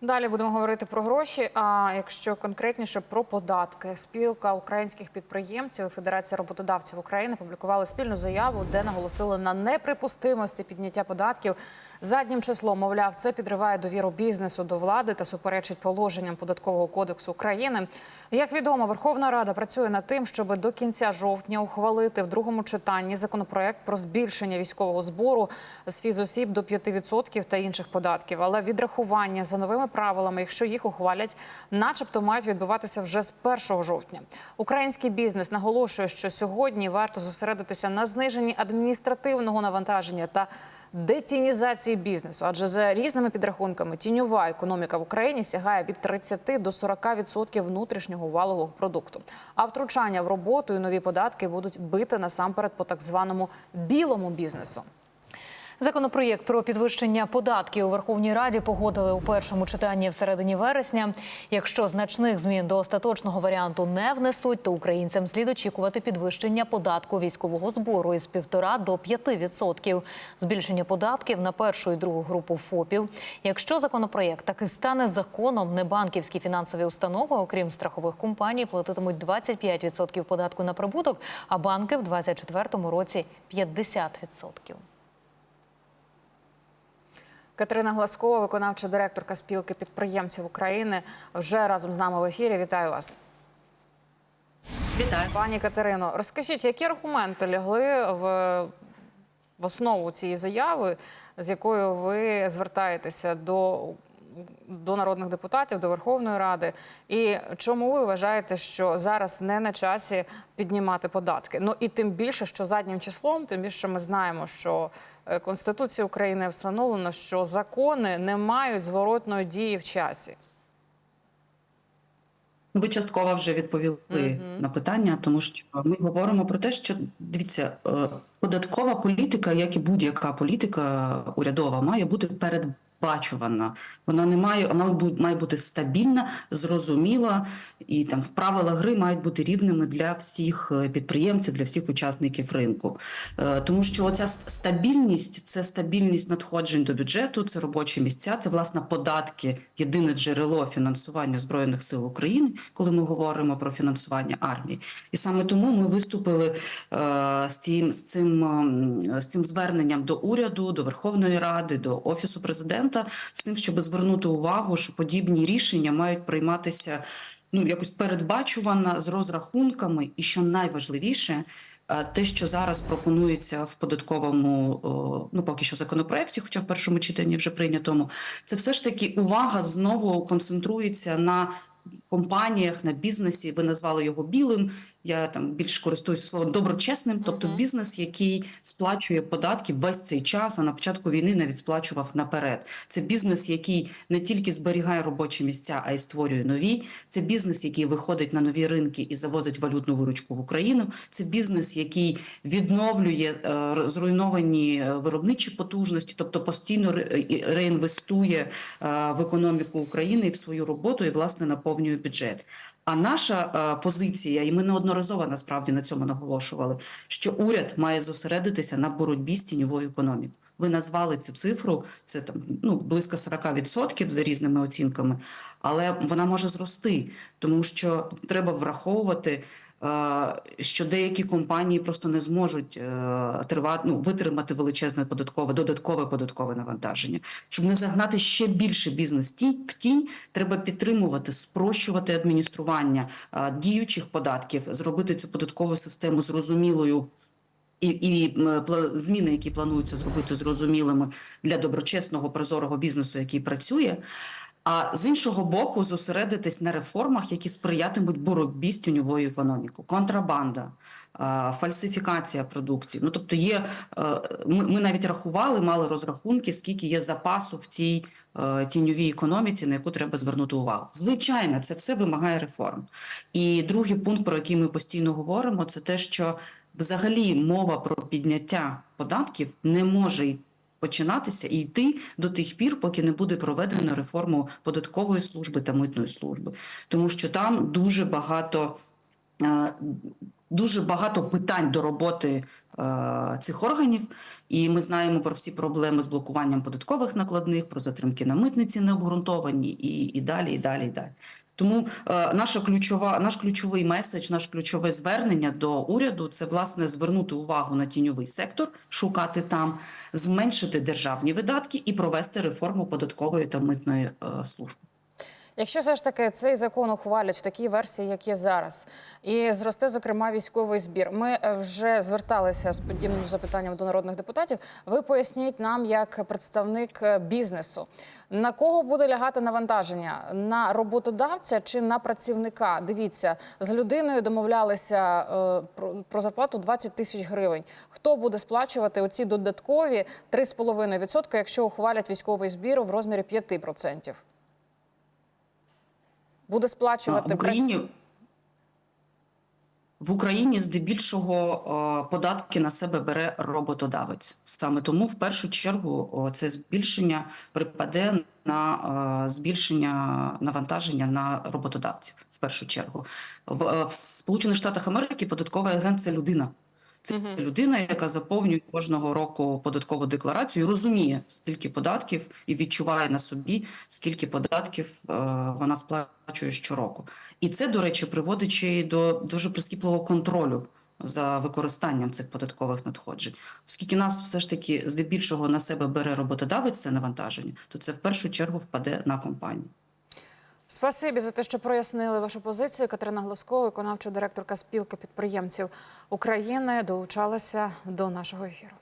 Далі будемо говорити про гроші. А якщо конкретніше про податки, спілка українських підприємців і Федерація роботодавців України публікували спільну заяву, де наголосили на неприпустимості підняття податків заднім числом. Мовляв, це підриває довіру бізнесу до влади та суперечить положенням податкового кодексу України. Як відомо, Верховна Рада працює над тим, щоб до кінця жовтня ухвалити в другому читанні законопроект про збільшення військового збору з фізосіб до 5% та інших податків. Але відрахування за новими правилами, якщо їх ухвалять, начебто мають відбуватися вже з 1 жовтня. Український бізнес наголошує, що сьогодні варто зосередитися на зниженні адміністративного навантаження та детінізації бізнесу, адже за різними підрахунками тіньова економіка в Україні сягає від 30 до 40% внутрішнього валового продукту. А втручання в роботу і нові податки будуть бити насамперед по так званому білому бізнесу. Законопроєкт про підвищення податків у Верховній Раді погодили у першому читанні в середині вересня. Якщо значних змін до остаточного варіанту не внесуть, то українцям слід очікувати підвищення податку військового збору із 1,5 до 5%. Збільшення податків на першу і другу групу ФОПів. Якщо законопроєкт таки стане законом, небанківські фінансові установи, окрім страхових компаній, платитимуть 25% податку на прибуток, а банки в 2024 році 50%. Катерина Гласкова, виконавча директорка спілки підприємців України, вже разом з нами в ефірі. Вітаю вас. Вітаю. Пані Катерино, розкажіть, які аргументи лягли в, в основу цієї заяви, з якою ви звертаєтеся до, до народних депутатів, до Верховної Ради, і чому ви вважаєте, що зараз не на часі піднімати податки? Ну і тим більше, що заднім числом, тим більше ми знаємо, що е, Конституція України встановлено, що закони не мають зворотної дії в часі. Ну, Ви частково вже відповіли на питання, тому що ми говоримо про те, що дивіться, е, податкова політика, як і будь-яка політика урядова, має бути передбачувана. Вона не має, вона має бути стабільна, зрозуміла, і там правила гри мають бути рівними для всіх е, підприємців, для всіх учасників ринку. Е, Тому що оця стабільність це стабільність надходжень до бюджету, це робочі місця, це власне податки, єдине джерело фінансування збройних сил України, коли ми говоримо про фінансування армії. І саме тому ми виступили е, з цим з цим ем, з цим зверненням до уряду, до Верховної Ради, до офісу президента, з тим, щоб звернути увагу, що подібні рішення мають прийматися ну якось передбачувано з розрахунками, і що найважливіше. е, Те, що зараз пропонується в податковому, ну поки що законопроекті, хоча в першому читанні вже прийнятому, це все ж таки увага знову концентрується на компаніях, на бізнесі. Ви назвали його білим. Я там більш користуюся словом доброчесним, тобто бізнес, який сплачує податки весь цей час, а на початку війни навіть сплачував наперед. Це бізнес, який не тільки зберігає робочі місця, а й створює нові. Це бізнес, який виходить на нові ринки і завозить валютну виручку в Україну. Це бізнес, який відновлює е, зруйновані е, виробничі потужності, тобто постійно реінвестує е, в економіку України і в свою роботу, і власне наповнює бюджет. А наша е, позиція, і ми неодноразово насправді на цьому наголошували, що уряд має зосередитися на боротьбі з тіньовою економікою. Ви назвали цю цифру, це там ну близько 40% за різними оцінками, але вона може зрости, тому що треба враховувати. Е, Що деякі компанії просто не зможуть е, тривати, ну, витримати величезне податкове, додаткове податкове навантаження, щоб не загнати ще більше бізнес в тінь, треба підтримувати, спрощувати адміністрування е, діючих податків, зробити цю податкову систему зрозумілою. І, і зміни, які плануються зробити зрозумілими для доброчесного прозорого бізнесу, який працює. А з іншого боку, зосередитись на реформах, які сприятимуть боротьбі з тіньовою економікою, контрабанда, фальсифікація продукції. Ну тобто, є е, ми, ми навіть рахували, мали розрахунки, скільки є запасу в цій е, тіньовій економіці, на яку треба звернути увагу. Звичайно, це все вимагає реформ. І другий пункт, про який ми постійно говоримо, це те, що взагалі мова про підняття податків не може й починатися і йти до тих пір, поки не буде проведено реформу податкової служби та митної служби, тому що там дуже багато. е, дуже багато питань до роботи е, цих органів, і ми знаємо про всі проблеми з блокуванням податкових накладних, про затримки на митниці необґрунтовані, і, і далі, і далі, і далі. Тому е, наша ключова, наш ключовий меседж, наш ключове звернення до уряду це власне звернути увагу на тіньовий сектор, шукати там, зменшити державні видатки і провести реформу податкової та митної е, служби. Якщо все ж таки цей закон ухвалять в такій версії, як є зараз, і зросте зокрема військовий збір. Ми е, вже зверталися з подібним запитанням до народних депутатів. Ви поясніть нам, як представник е, бізнесу, на кого буде лягати навантаження на роботодавця чи на працівника? Дивіться, з людиною домовлялися е, про, зарплату 20 тисяч гривень. Хто буде сплачувати оці додаткові 3,5%, якщо ухвалять військовий збір в розмірі 5%? Буде сплачувати в Україні. В Україні здебільшого е, податки на себе бере роботодавець. Саме тому в першу чергу це збільшення припаде на е, збільшення навантаження на роботодавців. В першу чергу в, е, в Сполучених Штатах Америки податковий агент це людина. Це Мгм. людина, яка заповнює кожного року податкову декларацію, розуміє, скільки податків і відчуває на собі, скільки податків е, вона сплачує щороку. І це, до речі, приводить до дуже прискіпливого контролю за використанням цих податкових надходжень. Оскільки нас все ж таки здебільшого на себе бере роботодавець це навантаження, то це в першу чергу впаде на компанію. Спасибі за те, що прояснили вашу позицію. Катерина Глоскова, виконавча директорка спілки підприємців України, долучалася до нашого ефіру.